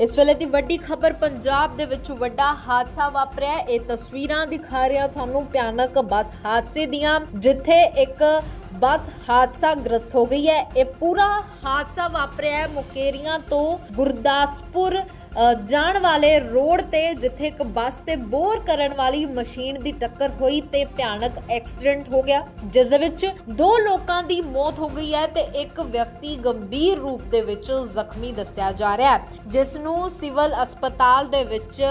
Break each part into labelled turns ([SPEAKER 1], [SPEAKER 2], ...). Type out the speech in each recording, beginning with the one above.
[SPEAKER 1] ਇਸ ਵੇਲੇ ਦੀ ਵੱਡੀ ਖਬਰ ਪੰਜਾਬ ਦੇ ਵਿੱਚ ਵੱਡਾ ਹਾਦਸਾ ਵਾਪਰਿਆ ਇਹ ਤਸਵੀਰਾਂ ਦਿਖਾ ਰਿਹਾ ਤੁਹਾਨੂੰ ਭਿਆਨਕ ਬੱਸ ਹਾਦਸੇ ਦੀਆਂ, ਜਿੱਥੇ ਇੱਕ ਬੱਸ ਹਾਦਸਾ ਗ੍ਰਸਤ ਹੋ ਗਈ ਹੈ। ਇਹ ਪੂਰਾ ਹਾਦਸਾ ਵਾਪਰਿਆ ਹੈ ਮੁਕੇਰੀਆਂ ਤੋਂ ਗੁਰਦਾਸਪੁਰ ਜਾਣ ਵਾਲੇ ਰੋਡ ਤੇ, ਜਿੱਥੇ ਇੱਕ ਬੱਸ ਤੇ ਬੋਰ ਕਰਨ ਵਾਲੀ ਮਸ਼ੀਨ ਦੀ ਟੱਕਰ ਹੋਈ ਤੇ ਭਿਆਨਕ ਐਕਸੀਡੈਂਟ ਹੋ ਗਿਆ, ਜਿਸ ਦੇ ਵਿੱਚ ਦੋ ਲੋਕਾਂ ਦੀ ਮੌਤ ਹੋ ਗਈ ਹੈ ਤੇ ਇੱਕ ਵਿਅਕਤੀ ਗੰਭੀਰ ਰੂਪ ਦੇ ਵਿੱਚ ਜ਼ਖਮੀ ਦੱਸਿਆ ਜਾ ਰਿਹਾ ਹੈ। ਜਿਸ ਨੂੰ ਸਿਵਲ ਹਸਪਤਾਲ ਦੇ ਵਿੱਚ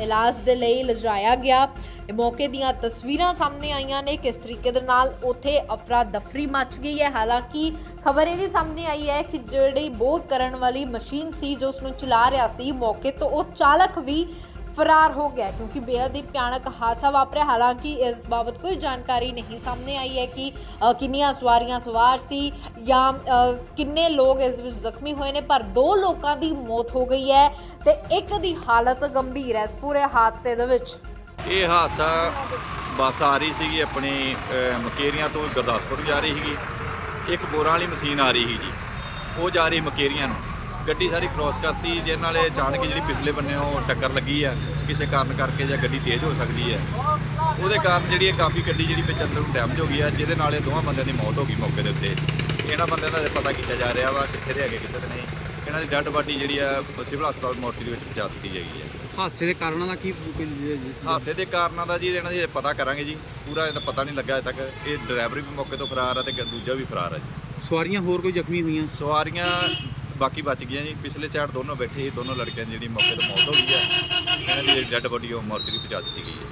[SPEAKER 1] ਇਲਾਜ ਦੇ ਲਈ ਲਿਜਾਇਆ ਗਿਆ। ਮੌਕੇ ਦੀਆਂ ਤਸਵੀਰਾਂ ਸਾਹਮਣੇ ਆਈਆਂ ਨੇ ਕਿਸ ਤਰੀਕੇ ਦੇ ਨਾਲ ਉੱਥੇ ਅਫਰਾ ਦਫਰੀ ਮਚ ਗਈ ਹੈ। ਹਾਲਾਂਕਿ ਖਬਰ ਇਹ ਵੀ ਸਾਹਮਣੇ ਆਈ ਹੈ ਕਿ ਜਿਹੜੀ ਬੋਰ ਕਰਨ ਵਾਲੀ ਮਸ਼ੀਨ ਸੀ ਜੋ ਉਸ ਨੂੰ ਚਲਾ ਰਿਹਾ ਸੀ, ਮੌਕੇ ਤੋਂ ਉਹ ਚਾਲਕ ਵੀ ਫਰਾਰ ਹੋ ਗਿਆ ਕਿਉਂਕਿ ਬੇहद ਹੀ ਭਿਆਨਕ ਹਾਦਸਾ ਵਾਪਰਿਆ। ਹਾਲਾਂਕਿ ਇਸ ਬਾਬਤ ਕੋਈ ਜਾਣਕਾਰੀ ਨਹੀਂ ਸਾਹਮਣੇ ਆਈ ਹੈ ਕਿ ਕਿੰਨੀਆਂ ਸਵਾਰੀਆਂ ਸਵਾਰ ਸੀ ਜਾਂ ਕਿੰਨੇ ਲੋਕ ਇਸ ਵਿੱਚ ਜ਼ਖਮੀ ਹੋਏ ਨੇ, ਪਰ ਦੋ ਲੋਕਾਂ ਦੀ ਮੌਤ ਹੋ ਗਈ ਹੈ ਤੇ ਇੱਕ ਦੀ ਹਾਲਤ ਗੰਭੀਰ ਹੈ ਇਸ ਪੂਰੇ ਹਾਦਸੇ ਦੇ ਵਿੱਚ।
[SPEAKER 2] ਇਹ ਹਾਦਸਾ ਬੱਸ ਆ ਰਹੀ ਸੀਗੀ ਆਪਣੇ ਮਕੇਰੀਆਂ ਤੋਂ ਗੁਰਦਾਸਪੁਰ ਜਾ ਰਹੀ ਸੀਗੀ। ਇੱਕ ਬੋਰਾਂ ਵਾਲੀ ਮਸ਼ੀਨ ਆ ਰਹੀ ਸੀ ਜੀ। ਉਹ ਜਾ ਰਹੀ ਮਕੇਰੀਆਂ ਨੂੰ। ਗੱਡੀ ਸਾਰੀ ਕ੍ਰਾਸ ਕਰਤੀ ਜਿਹਦੇ ਨਾਲ ਇਹ ਅਚਾਨਕ ਜਿਹੜੀ ਪਿਛਲੇ ਬੰਨੇ ਉਹ ਟੱਕਰ ਲੱਗੀ ਆ ਕਿਸੇ ਕਾਰਨ ਕਰਕੇ ਜਾਂ ਗੱਡੀ ਤੇਜ਼ ਹੋ ਸਕਦੀ ਹੈ ਉਹਦੇ ਕਾਰਨ ਜਿਹੜੀ ਇਹ ਕਾਫੀ ਗੱਡੀ ਜਿਹੜੀ ਵਿੱਚ ਅੰਦਰ ਨੂੰ ਡੈਮੇਜ ਹੋ ਗਈ ਆ ਜਿਹਦੇ ਨਾਲ ਇਹ ਦੋਵਾਂ ਬੰਦਿਆਂ ਦੀ ਮੌਤ ਹੋ ਗਈ ਮੌਕੇ ਦੇ ਉੱਤੇ। ਇਹਨਾਂ ਬੰਦਿਆਂ ਦਾ ਪਤਾ ਕੀਤਾ ਜਾ ਰਿਹਾ ਵਾ ਕਿੱਥੇ ਦੇ ਹੈਗੇ ਕਿੱਥੇ ਦੇ ਨਹੀਂ। ਇਹਨਾਂ ਦੀ ਡੈਡ ਬਾਡੀ ਜਿਹੜੀ ਆ ਸਿਵਲ ਹਸਪਤਾਲ ਮੋਰਚਰੀ ਦੇ ਵਿੱਚ ਪਹੁੰਚਾ ਦਿੱਤੀ ਜਾਏਗੀ ਹੈ
[SPEAKER 3] ਹਾਦਸੇ ਦੇ ਕਾਰਨਾਂ ਦਾ ਕੀ
[SPEAKER 2] ਹਾਦਸੇ ਦੇ ਕਾਰਨਾਂ ਦਾ ਜੀ ਇਹਨਾਂ ਦੀ ਪਤਾ ਕਰਾਂਗੇ ਜੀ। ਪੂਰਾ ਇਹਦਾ ਪਤਾ ਨਹੀਂ ਲੱਗਾ ਅਜੇ ਤੱਕ। ਇਹ ਡਰਾਈਵਰ ਵੀ ਮੌਕੇ ਤੋਂ ਫਰਾਰ ਆ ਤੇ ਦੂਜਾ ਵੀ ਫਰਾਰ ਆ ਜੀ।
[SPEAKER 3] ਸਵਾਰੀਆਂ ਹੋਰ ਕੋਈ ਜ਼ਖਮੀ ਹੋਈਆਂ?
[SPEAKER 2] ਸਵਾਰੀਆਂ ਬਾਕੀ ਬਚ ਗਈਆਂ ਜੀ। ਪਿਛਲੇ ਸਾਈਡ ਦੋਨੋਂ ਬੈਠੇ ਸੀ, ਦੋਨੋਂ ਲੜਕਿਆਂ ਦੀ ਜਿਹੜੀ ਮੌਕੇ ਤੋਂ ਮੌਤ ਹੋ ਗਈ ਹੈ ਇਹਨਾਂ ਦੀ ਡੈੱਡ ਬੋਡੀ ਉਹ ਮੋਰਚਰੀ ਪਹੁੰਚਾ ਦਿੱਤੀ ਗਈ ਹੈ।